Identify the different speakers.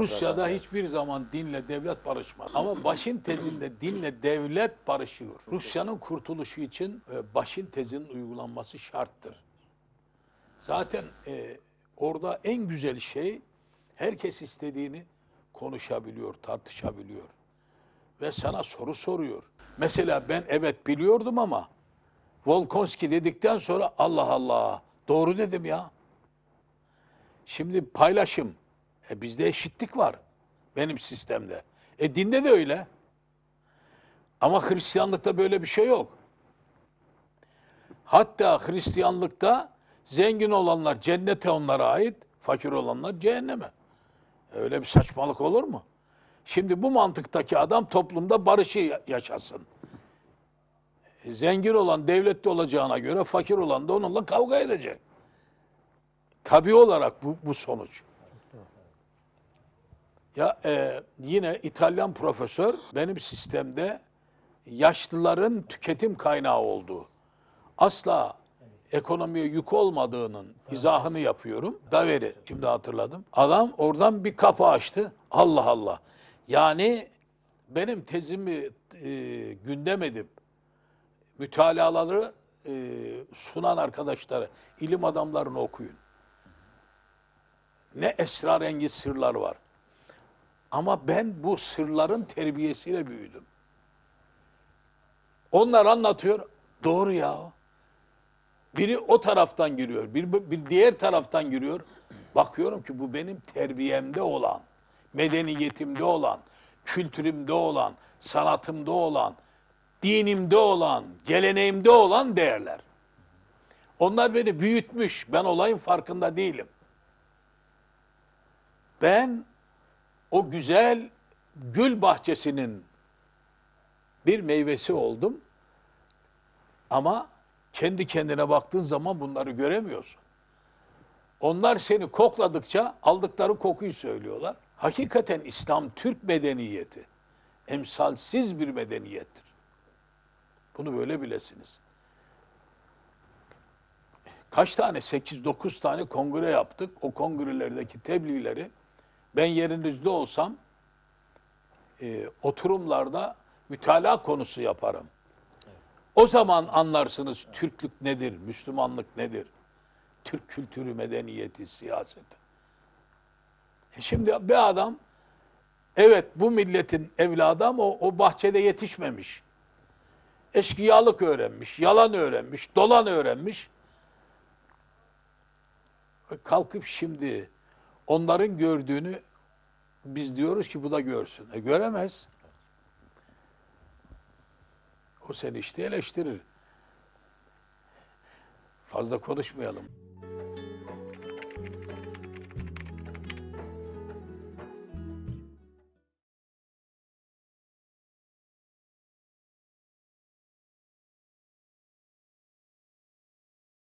Speaker 1: Rusya'da hiçbir zaman dinle devlet barışmadı. Ama başın tezinde dinle devlet barışıyor. Rusya'nın kurtuluşu için e, başın tezinin uygulanması şarttır. Zaten e, orada en güzel şey herkes istediğini konuşabiliyor, tartışabiliyor. Ve sana soru soruyor. Mesela ben evet biliyordum ama Volkonski dedikten sonra Allah Allah doğru dedim ya. Şimdi paylaşım. E bizde eşitlik var benim sistemde. E dinde de öyle. Ama Hristiyanlıkta böyle bir şey yok. Hatta Hristiyanlıkta zengin olanlar cennete onlara ait, fakir olanlar cehenneme. Öyle bir saçmalık olur mu? Şimdi bu mantıktaki adam toplumda barışı ya- yaşasın. E, Zengin olan devlette olacağına göre fakir olan da onunla kavga edecek. Tabii olarak bu, bu sonuç. Ya e, yine İtalyan profesör benim sistemde yaşlıların tüketim kaynağı olduğu, asla ekonomiye yük olmadığının izahını yapıyorum. Daveri şimdi hatırladım. Adam oradan bir kapı açtı. Allah Allah. Yani benim tezimi e, gündem edip mütalaları e, sunan arkadaşları, ilim adamlarını okuyun. Ne esrarengiz sırlar var. Ama ben bu sırların terbiyesiyle büyüdüm. Onlar anlatıyor. Doğru ya. Biri o taraftan giriyor, bir, bir diğer taraftan giriyor. Bakıyorum ki bu benim terbiyemde olan, medeniyetimde olan, kültürümde olan, sanatımda olan, dinimde olan, geleneğimde olan değerler. Onlar beni büyütmüş. Ben olayın farkında değilim. Ben o güzel gül bahçesinin bir meyvesi oldum. Ama kendi kendine baktığın zaman bunları göremiyorsun. Onlar seni kokladıkça aldıkları kokuyu söylüyorlar. Hakikaten İslam Türk medeniyeti emsalsiz bir medeniyettir. Bunu böyle bilesiniz. Kaç tane? 8-9 tane kongre yaptık. O kongrelerdeki tebliğleri ben yerinizde olsam e, oturumlarda mütalaa konusu yaparım. O zaman anlarsınız Türklük nedir, Müslümanlık nedir, Türk kültürü, medeniyeti, siyaseti. E şimdi bir adam, evet bu milletin evladı ama o, o bahçede yetişmemiş. Eşkıyalık öğrenmiş, yalan öğrenmiş, dolan öğrenmiş. Kalkıp şimdi onların gördüğünü biz diyoruz ki bu da görsün. E göremez. O seni işte eleştirir. Fazla konuşmayalım.